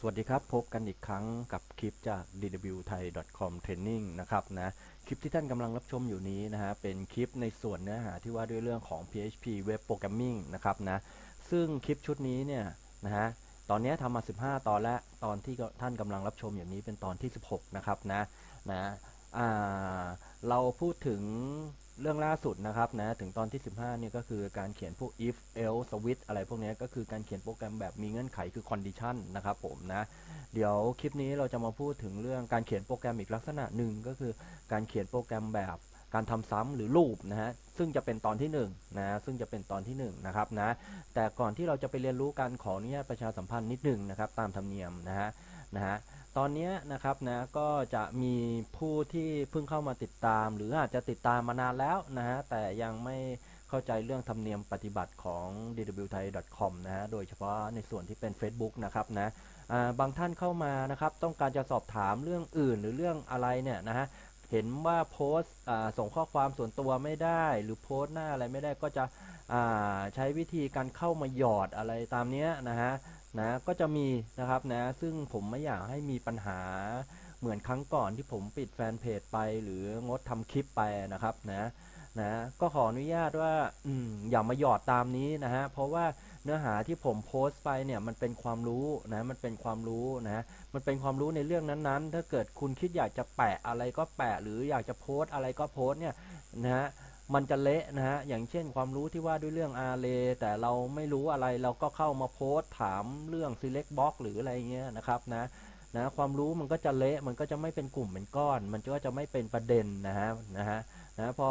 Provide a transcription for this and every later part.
สวัสดีครับ พบกันอีกครั้งกับคลิปจาก dwthai.com training นะครับนะคลิปที่ท่านกำลังรับชมอยู่นี้นะฮะเป็นคลิปในส่วนเนื้อหาที่ว่าด้วยเรื่องของ PHP Web Programming นะครับนะซึ่งคลิปชุดนี้เนี่ยนะฮะตอนนี้ทำมา 15 ตอนแล้วตอนที่ท่านกำลังรับชมอย่างนี้เป็นตอนที่ 16 นะครับนะนะเราพูดถึง เรื่องล่าสุดนะครับนะถึงตอนที่ 15เนี่ยก็คือการเขียนพวก if else switch อะไรพวกนี้ก็คือการเขียนโปรแกรมแบบมีเงื่อนไขคือ condition นะครับผมนะเดี๋ยวคลิปนี้เราจะมาพูดถึงเรื่องการเขียนโปรแกรมอีกลักษณะหนึ่งก็คือการเขียนโปรแกรมแบบการทำซ้ำหรือลูปนะฮะซึ่งจะเป็นตอนที่1นนะซึ่งจะเป็นตอนที่1นนะครับนะแต่ก่อนที่เราจะไปเรียนรู้การขออนุญาตประชาสัมพันธ์นิดหนึ่งนะครับตามธรรมเนียมนะฮะนะฮะ ตอนนี้นะครับนะก็จะมีผู้ที่เพิ่งเข้ามาติดตาม หรืออาจจะติดตามมานานแล้วนะฮะแต่ยังไม่เข้าใจเรื่องธรรมเนียมปฏิบัติของ dwthai.com นะฮะโดยเฉพาะในส่วนที่เป็น Facebook นะครับนะบางท่านเข้ามานะครับต้องการจะสอบถามเรื่องอื่นหรือเรื่องอะไรเนี่ยนะฮะเห็นว่าโพสส่งข้อความส่วนตัวไม่ได้ หรือโพสหน้าอะไรไม่ได้ก็จะใช้วิธีการเข้ามาหยอดอะไรตามนี้นะฮะ นะก็จะมีนะครับนะซึ่งผมไม่อยากให้มีปัญหาเหมือนครั้งก่อนที่ผมปิดแฟนเพจไปหรืองดทำคลิปไปนะครับนะนะก็ขออนุญาตว่าอืมอย่ามาหยอดตามนี้นะฮะเพราะว่าเนื้อหาที่ผมโพสต์ไปเนี่ยมันเป็นความรู้นะมันเป็นความรู้นะมันเป็นความรู้ในเรื่องนั้นๆ ถ้าเกิดคุณคิดอยากจะแปะอะไรก็แปะหรืออยากจะโพสต์อะไรก็โพสต์เนี่ยนะฮะ มันจะเละนะฮะ อย่างเช่นความรู้ที่ว่าด้วยเรื่องอาร์เรแต่เราไม่รู้อะไรเราก็เข้ามาโพสต์ถามเรื่อง select box หรืออะไรเงี้ยนะครับนะนะความรู้มันก็จะเละมันก็จะไม่เป็นกลุ่มเป็นก้อน มันก็จะไม่เป็นประเด็นนะฮะนะฮะนะพอ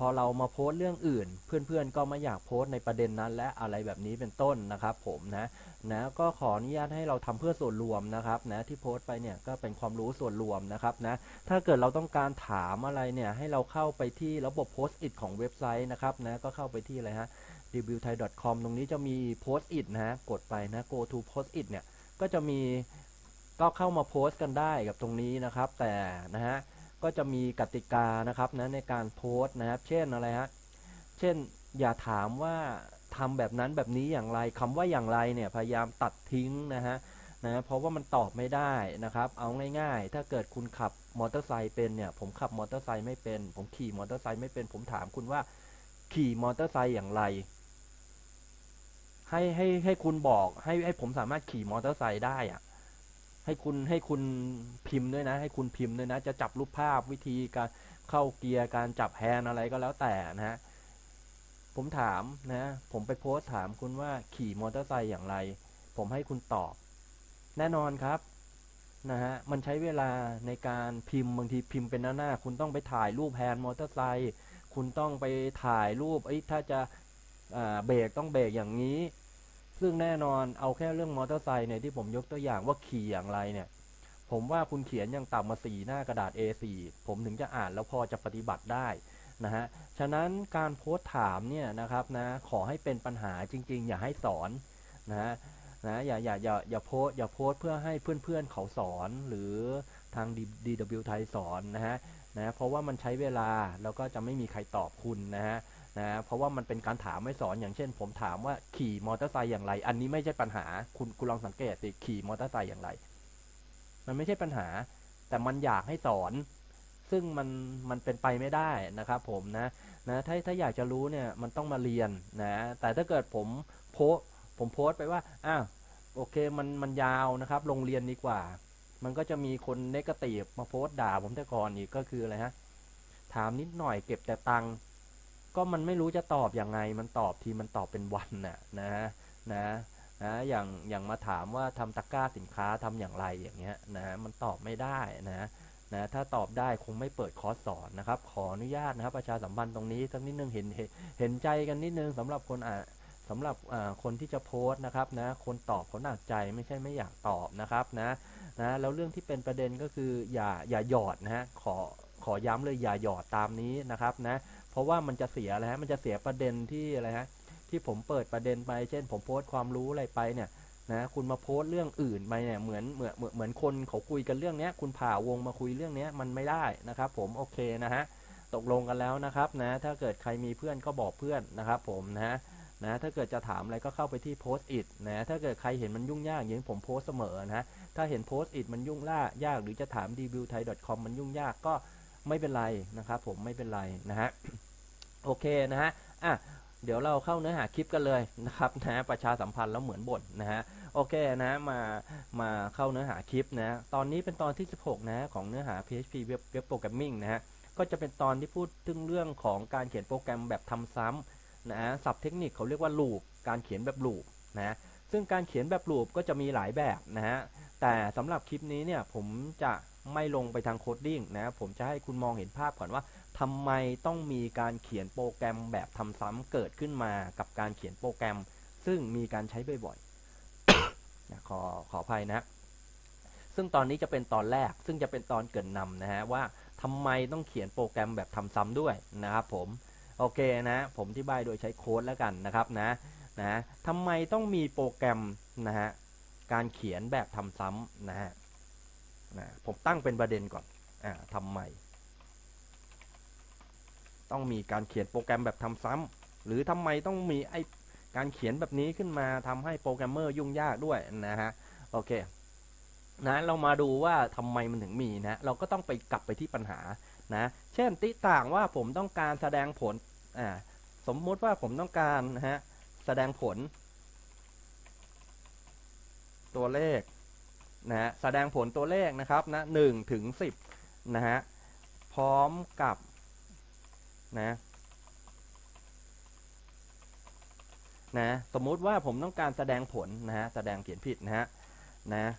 พอเรามาโพสต์เรื่องอื่น เพื่อนๆ ก็ไม่อยากโพสต์ในประเด็นนั้น และอะไรแบบนี้เป็นต้นนะครับ ผมนะนะก็ขออนุญาตให้เราทำเพื่อส่วนรวมนะครับนะที่โพสต์ไปเนี่ยก็เป็นความรู้ส่วนรวมนะครับนะถ้าเกิดเราต้องการถามอะไรเนี่ยให้เราเข้าไปที่ระบบโพสต์อิทของเว็บไซต์นะครับนะก็เข้าไปที่อะไรฮะ dbthai.com ตรงนี้จะมีโพสต์อิทนะฮะกดไปนะ go to post it เนี่ยก็จะมีก็เข้ามาโพสต์กันได้กับตรงนี้นะครับ แต่นะฮะ ก็จะมีกติกานะครับนะในการโพสต์นะครับ เช่นอะไรฮะเช่นอย่าถามว่าทำแบบนั้นแบบนี้อย่างไรคำว่าอย่างไรเนี่ยพยายามตัดทิ้งนะฮะนะเพราะว่ามันตอบไม่ได้นะครับ เอาง่ายๆ ถ้าเกิดคุณขับมอเตอร์ไซค์เป็นเนี่ยผมขับมอเตอร์ไซค์ไม่เป็น ผมขี่มอเตอร์ไซค์ไม่เป็น ผมถามคุณว่าขี่มอเตอร์ไซค์อย่างไร ให้ให้ให้คุณบอกให้ให้ผมสามารถขี่มอเตอร์ไซค์ได้อะ ให้คุณให้คุณพิมพ์ด้วยนะ ให้คุณพิมพ์ด้วยนะ จะจับรูปภาพวิธีการเข้าเกียร์การจับแฮนอะไรก็แล้วแต่นะฮะผมถามนะ ผมไปโพสถามคุณว่าขี่มอเตอร์ไซค์อย่างไร ผมให้คุณตอบ แน่นอนครับนะฮะมันใช้เวลาในการพิมพ์บางทีพิมพ์เป็นหน้าหน้าคุณต้องไปถ่ายรูปแฮนด์มอเตอร์ไซค์คุณต้องไปถ่ายรูปไอ้ถ้าจะเบรกต้องเบรกอย่างนี้ ซึ่งแน่นอนเอาแค่เรื่องมอเตอร์ไซค์เนี่ยที่ผมยกตัวอย่างว่าขี่อย่างไรเนี่ย ผมว่าคุณเขียนย่างต่ำมาสี่หน้ากระดาษ A4 ผมถึงจะอ่านแล้วพอจะปฏิบัติได้นะฮะ ฉะนั้นการโพสถามเนี่ยนะครับนะขอให้เป็นปัญหาจริง ๆ อย่าให้สอนนะฮะนะอย่าอย่าอย่าอย่าโพสอย่าโพสเพื่อให้เพื่อนๆเขาสอนหรือทาง DW ไทยสอนนะฮะนะเพราะว่ามันใช้เวลาแล้วก็จะไม่มีใครตอบคุณนะฮะ นะเพราะว่ามันเป็นการถามไม่สอนอย่างเช่น ผมถามว่าขี่มอเตอร์ไซค์อย่างไร อันนี้ไม่ใช่ปัญหาคุณคุณลองสังเกตสิขี่มอเตอร์ไซค์อย่างไร มันไม่ใช่ปัญหา แต่มันอยากให้สอน ซึ่งมันมันเป็นไปไม่ได้นะครับผมนะนะถ้าถ้าอยากจะรู้เนี่ยมันต้องมาเรียนนะแต่ถ้าเกิดผมโพสผมโพสไปว่าอ้าวโอเคมันมันยาวนะครับโรงเรียนดีกว่า มันก็จะมีคนเนกาตีฟมาโพสด่าผมแต่ก่อนอีกก็คืออะไรฮะถามนิดหน่อยเก็บแต่ตัง ก็มันไม่รู้จะตอบอยังไง มันตอบทีมันตอบเป็นวันน่ะนะนะนะอย่างอย่างมาถามว่าทำตะกร้าสินค้าทำอย่างไรอย่างเงี้ยนะมันตอบไม่ได้นะนะถ้าตอบได้คงไม่เปิดคอร์สสอนนะครับ ขออนุญาตนะครับ ประชาสัมพันธ์ตรงนี้สักนิดนึงเห็นเห็นใจกันนิดนึงสำหรับคนอ่าสำหรับคนที่จะโพสต์นะครับนะคนตอบเขาหนักใจไม่ใช่ไม่อยากตอบนะครับนะนะแล้วเรื่องที่เป็นประเด็นก็คืออย่าอย่าหยอดนะฮะขอขอย้ำเลยอย่าหยอดตามนี้นะครับนะ เพราะว่ามันจะเสียอะไรฮะมันจะเสียประเด็นที่อะไรฮะที่ผมเปิดประเด็นไป เช่น ผมโพสต์ความรู้อะไรไปเนี่ยนะคุณมาโพสต์เรื่องอื่นไปเนี่ยเหมือนเหมือนเหมือนคนเขาคุยกันเรื่องเนี้ยคุณผ่าวงมาคุยเรื่องเนี้ยมันไม่ได้นะครับ ผมโอเคนะฮะตกลงกันแล้วนะครับนะถ้าเกิดใครมีเพื่อนก็บอกเพื่อนนะครับผมนะนะถ้าเกิดจะถามอะไรก็เข้าไปที่ post it นะถ้าเกิดใครเห็นมันยุ่งยากอย่างผมโพสต์เสมอนะถ้าเห็น post it มันยุ่งล่ายากหรือจะถาม d b u t h a i com มันยุ่งยากก็ ไม่เป็นไรนะครับผมไม่เป็นไรนะฮะโอเคนะฮะอะเดี๋ยวเราเข้าเนื้อหาคลิปกันเลยนะครับนะประชาสัมพันธ์แล้วเหมือนบ่นนะฮะโอเคนะมามาเข้าเนื้อหาคลิปนะตอนนี้เป็นตอนที่ 16 นะของเนื้อหา PHP Web Web Programming นะฮะก็จะเป็นตอนที่พูดถึงเรื่องของการเขียนโปรแกรมแบบทำซ้ำนะฮะศัพท์เทคนิคเขาเรียกว่าลูปการเขียนแบบลูปนะซึ่งการเขียนแบบลูปก็จะมีหลายแบบนะฮะแต่สำหรับคลิปนี้เนี่ยผมจะ ไม่ลงไปทางโคดดิ้งนะผมจะให้คุณมองเห็นภาพก่อนว่าทำไมต้องมีการเขียนโปรแกรมแบบทำซ้ำเกิดขึ้นมากับการเขียนโปรแกรม ซึ่งมีการใช้บ่อยๆนะขอขออภัยนะซึ่งตอนนี้จะเป็นตอนแรก ซึ่งจะเป็นตอนเกินนำนะฮะว่าทำไมต้องเขียนโปรแกรมแบบทำซ้ำด้วยนะครับผมโอเคนะผมที่บายโดยใช้โค้ดแล้วกันนะครับนะนะทำไมต้องมีโปรแกรมนะฮะการเขียนแบบทำซ้ำนะฮะ นะผมตั้งเป็นประเด็นก่อนอ่าทำไม่ ต้องมีการเขียนโปรแกรมแบบทำซ้ำหรือทำไมต้องมีไอการเขียนแบบนี้ขึ้นมาทำให้โปรแกรมเมอร์ยุ่งยากด้วยนะฮะโอเคนะเรามาดูว่าทำไมมันถึงมีนะเราก็ต้องไปกลับไปที่ปัญหานะเช่นติต่างว่าผมต้องการแสดงผลอ่าสมมุติว่าผมต้องการนะฮะแสดงผล ตัวเลข นะฮะแสดงผลตัวเลขนะครับนะหนึ่งถึงสิบนะฮะพร้อมกับนะนะสมมุติว่าผมต้องการแสดงผลนะฮะแสดงเขียนผิดนะฮะนะ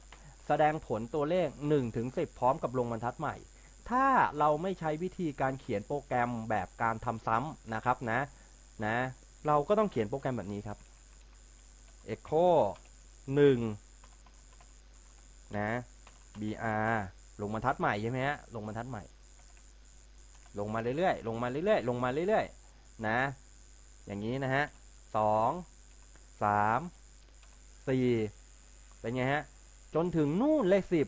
แสดงผลตัวเลข1ถึง10 พร้อมกับลงบรรทัดใหม่ ถ้าเราไม่ใช้วิธีการเขียนโปรแกรมแบบการทำซ้ำนะครับนะนะ เราก็ต้องเขียนโปรแกรมแบบนี้ครับ echo 1 นะ br ลงบรรทัดใหม่ใช่ไหมฮะลงบรรทัดใหม่ ลงมาเรื่อยๆลงมาเรื่อยๆลงมาเรื่อยๆนะ อย่างนี้นะฮะสองสามสี่เป็นไงฮะจนถึงนู่นเลขสิบ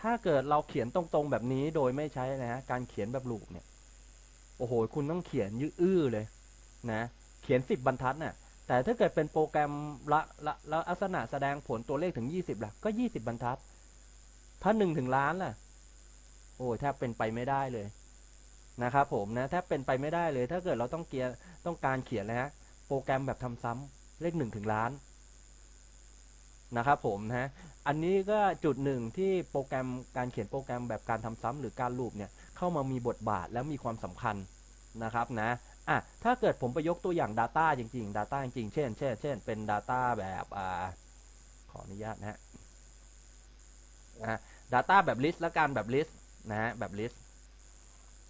ถ้าเกิดเราเขียนตรงๆแบบนี้โดยไม่ใช้นะฮะการเขียนแบบลูกเนี่ยโอ้โห คุณต้องเขียนยื้ออื้อเลยนะ เขียนสิบบรรทัดน่ะ แต่ถ้าเกิดเป็นโปรแกรมละละละลักษณะแสดงผลตัวเลขถึงยี่สิบล่ะก็ยี่สิบบรรทัด ถ้าหนึ่งถึงล้านล่ะ โอ้แทบเป็นไปไม่ได้เลยนะครับผมนะแทบเป็นไปไม่ได้เลย ถ้าเกิดเราต้องเกียร์ต้องการเขียนนะฮะโปรแกรมแบบทำซ้ำเลขหนึ่งถึงล้านนะครับผมนะอันนี้ก็จุดหนึ่งที่โปรแกรมการเขียนโปรแกรมแบบการทำซ้ำหรือการลูปเนี่ยเข้ามามีบทบาทแล้วมีความสำคัญนะครับนะ อะถ้าเกิดผมไปยกตัวอย่าง Data จริง ๆ Data จริง ๆ เช่น เช่น เช่น เป็น Data แบบอ่าขออนุญาตนะฮะนะ Data แบบ list และการแบบ list นะฮะแบบ list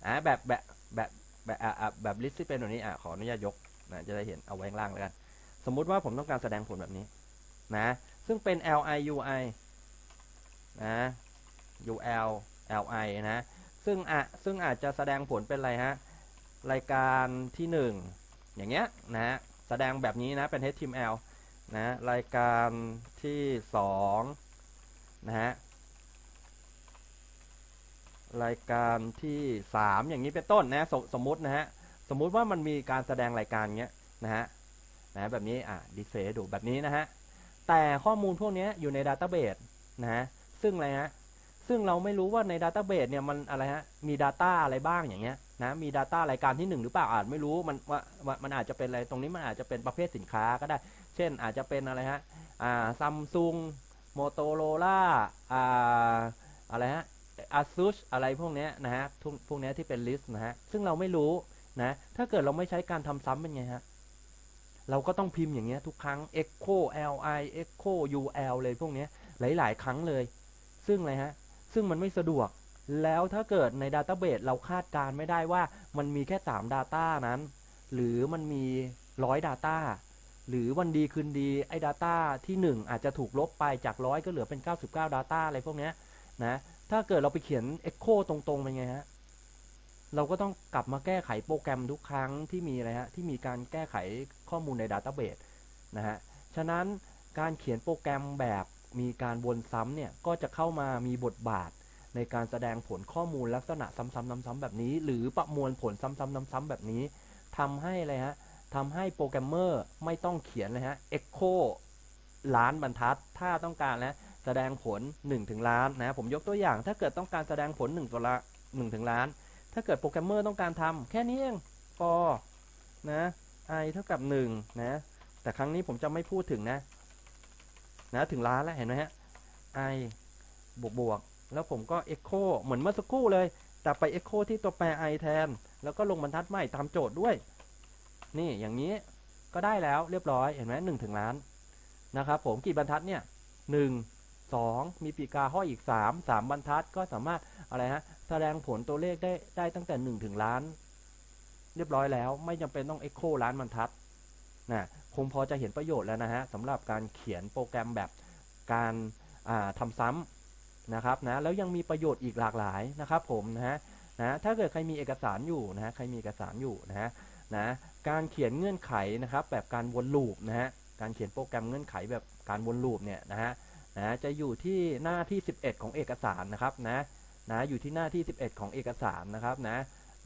อ่าแบบแบบแบบแบบอ่าแบบ list ที่เป็นแบบนี้อะขออนุญาตยกนะจะได้เห็นเอาไว้ข้างล่างแล้วกัน สมมุติว่าผมต้องการแสดงผลแบบนี้นะ ซึ่งเป็น li ui นะ ul li นะ ซึ่งอะซึ่งอาจจะแสดงผลเป็นอะไรฮะ รายการที่หนึ่งอย่างเงี้ยนะฮะแสดงแบบนี้นะเป็น html นะรายการที่สองนะฮะรายการที่สามอย่างนี้เป็นต้นนะสสมมุตินะฮะสมมุติว่ามันมีการแสดงรายการเงี้ยนะฮะนะแบบนี้อะดิเพย์ดูแบบนี้นะฮะแต่ข้อมูลพวกนี้อยู่ในดัตเตอร์เบสนะฮะซึ่งอะไรฮะซึ่งเราไม่รู้ว่าในดัตเตอร์เบสเนี่ยมันอะไรฮะมี Data อะไรบ้างอย่างเงี้ย นะมี Data รายการที่ 1 หรือเปล่าอาจไม่รู้มันว่ามันอาจจะเป็นอะไรตรงนี้มันอาจจะเป็นประเภทสินค้าก็ได้ เช่นอาจจะเป็นอะไรฮะอ่าซัมซุงโมโตโรล่าอ่าอะไรฮะ ASUS อะไรพวกนี้นะฮะพวกนี้ที่เป็นลิสต์นะฮะซึ่งเราไม่รู้นะถ้าเกิดเราไม่ใช้การทำซ้ำเป็นไงฮะเราก็ต้องพิมพ์อย่างเงี้ยทุกครั้ง echo li echo ul เลยพวกนี้หลาย ๆ ครั้งเลย ซึ่งอะไรฮะซึ่งมันไม่สะดวก แล้วถ้าเกิดในดัตเตอร์เบสเราคาดการไม่ได้ว่ามันมีแค่ 3 Data นั้น หรือมันมีร้อย Data หรือวันดีคืนดีไอ้ Data ที่ 1 อาจจะถูกลบไปจากร้อยก็เหลือเป็น 99 Data อะไรพวกนี้นะถ้าเกิดเราไปเขียน Echo ตรงๆเป็นไงฮะ เราก็ต้องกลับมาแก้ไขโปรแกรมทุกครั้งที่มีอะไรฮะที่มีการแก้ไขข้อมูลในดัตเตอร์เบสนะฮะฉะนั้นการเขียนโปรแกรมแบบมีการวนซ้ำเนี่ยก็จะเข้ามามีบทบาท ในการแสดงผลข้อมูลลักษณะซ้ำๆซ้ำๆแบบนี้ หรือประมวลผลซ้ำๆซ้ำๆแบบนี้ทำให้อะไรฮะทำให้โปรแกรมเมอร์ไม่ต้องเขียนเลยฮะ Echo ล้านบรรทัด ถ้าต้องการนะแสดงผล 1 ถึงล้านนะผมยกตัวอย่างถ้าเกิดต้องการแสดงผล1ตัวละ1ถึงล้าน ถ้าเกิดโปรแกรมเมอร์ต้องการทำแค่นี้เอง for นะ i เท่ากับ1นะแต่ครั้งนี้ผมจะไม่พูดถึงนะนะถึงล้านแล้วเห็นไหมฮะ i บวกบวก แล้วผมก็ echo เหมือนเมื่อสักครู่เลย แต่ไป echo ที่ตัวแปร i แทน แล้วก็ลงบรรทัดใหม่ตามโจทย์ด้วย นี่อย่างนี้ก็ได้แล้วเรียบร้อยเห็นไหมหนึ่งถึงล้านนะครับผมกี่บรรทัดเนี่ยหนึ่งสองมีปีกาห้อยอีกสามสามบรรทัดก็สามารถอะไรฮะแสดงผลตัวเลขได้ได้ตั้งแต่หนึ่งถึงล้าน เรียบร้อยแล้ว ไม่จำเป็นต้อง echo ล้านบรรทัดนะคงพอจะเห็นประโยชน์แล้วนะฮะสำหรับการเขียนโปรแกรมแบบการทำซ้ำ นะครับนะแล้วยังมีประโยชน์อีกหลากหลายนะครับผมนะฮะนะถ้าเกิดใครมีเอกสารอยู่นะฮะใครมีเอกสารอยู่นะฮะนะการเขียนเงื่อนไขนะครับแบบการวนลูปนะฮะการเขียนโปรแกรมเงื่อนไขแบบการวนลูปเนี่ยนะฮะนะจะอยู่ที่หน้าที่ 11 ของเอกสารนะครับนะนะอยู่ที่หน้าที่ 11 ของเอกสารนะครับนะ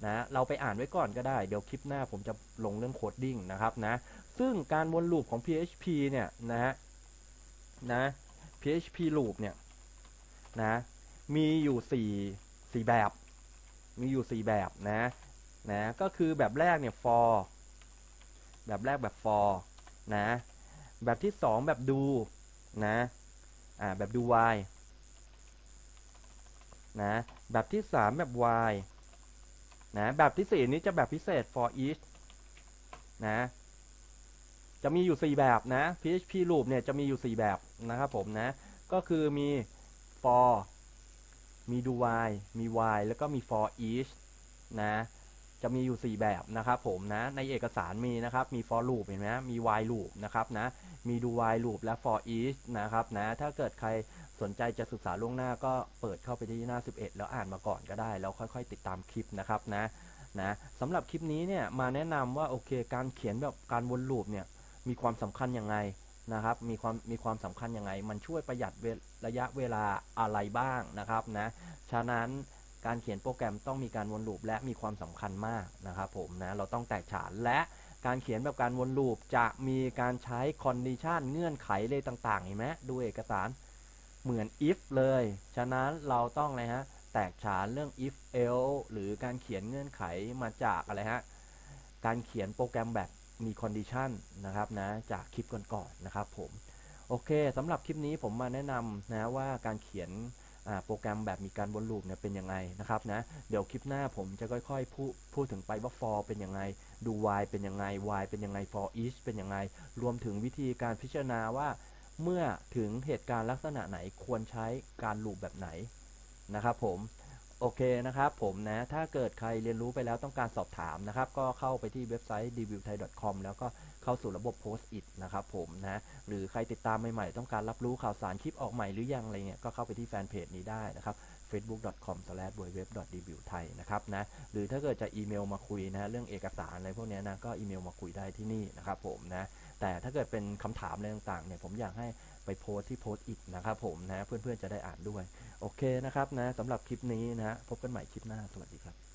นะเราไปอ่านไว้ก่อนก็ได้ เดี๋ยวคลิปหน้าผมจะลงเรื่องโคดดิ้งนะครับนะซึ่งการวนลูปของ PHP เนี่ยนะฮะนะ PHP loop เนี่ย นะมีอยู่4 4แบบ มีอยู่4แบบนะนะก็คือแบบแรกเนี่ย for แบบแรกแบบ for นะแบบที่2แบบ do นะอ่าแบบ do while นะแบบที่3แบบ while นะแบบที่4นี้จะแบบพิเศษ for each นะจะมีอยู่ 4 แบบนะ PHP loop เนี่ยจะมีอยู่ 4 แบบนะครับผมนะ ก็คือมี for มี do while มี while แล้วก็มี for each นะจะมีอยู่ 4 แบบนะครับผมนะในเอกสารมีนะครับมี for loop เห็นไหมมี while loop นะครับนะมี do while loop และ for each นะครับนะถ้าเกิดใครสนใจจะศึกษาล่วงหน้าก็เปิดเข้าไปที่หน้า 11 แล้วอ่านมาก่อนก็ได้ แล้วค่อย ๆ ติดตามคลิปนะครับนะนะสำหรับคลิปนี้เนี่ยมาแนะนำว่าโอเค การเขียนแบบการวนลูปเนี่ยมีความสำคัญยังไง นะครับมีความมีความสำคัญยังไง มันช่วยประหยัดระยะเวลาอะไรบ้างนะครับนะฉะนั้นการเขียนโปรแกรมต้องมีการวนลูปและมีความสำคัญมากนะครับผมนะเราต้องแตกฉานและการเขียนแบบการวนลูปจะมีการใช้คอนดิชันเงื่อนไขเลยต่างๆเห็นไหมดูเอกสารเหมือน if เลย ฉะนั้นเราต้องอะไรฮะแตกฉานเรื่อง if else หรือการเขียนเงื่อนไขมาจากอะไรฮะการเขียนโปรแกรมแบบ มีคอนดิชันนะครับนะจากคลิปก่อนๆนะครับผมโอเคสำหรับคลิปนี้ผมมาแนะนำนะว่าการเขียนโปรแกรมแบบมีการวนลูปเนี่ยเป็นยังไงนะครับนะเดี๋ยวคลิปหน้าผมจะค่อยๆพูดพูดถึงไปว่า for เป็นยังไง ดู while เป็นยังไง while เป็นยังไง for each เป็นยังไง รวมถึงวิธีการพิจารณาว่า เมื่อถึงเหตุการณ์ลักษณะไหนควรใช้การลูปแบบไหนนะครับผม โอเคนะครับผมนะ ถ้าเกิดใครเรียนรู้ไปแล้วต้องการสอบถามนะครับ ก็เข้าไปที่เว็บไซต์ dviewthai.com แล้วก็เข้าสู่ระบบ post it นะครับผมนะ หรือใครติดตามใหม่ๆ ต้องการรับรู้ข่าวสารคลิปออกใหม่หรือยังอะไรเงี้ยก็เข้าไปที่แฟนเพจนี้ได้นะครับ facebook.com/www.dviewthai นะครับนะ หรือถ้าเกิดจะอีเมลมาคุยนะเรื่องเอกสารอะไรพวกนี้นะก็อีเมลมาคุยได้ที่นี่นะครับผมนะ แต่ถ้าเกิดเป็นคำถามอะไรต่างๆเนี่ยผมอยากให้ไปโพสที่โพสอิทนะครับผมนะเพื่อนๆจะได้อ่านด้วย โอเคนะครับนะสำหรับคลิปนี้นะพบกันใหม่คลิปหน้าสวัสดีครับ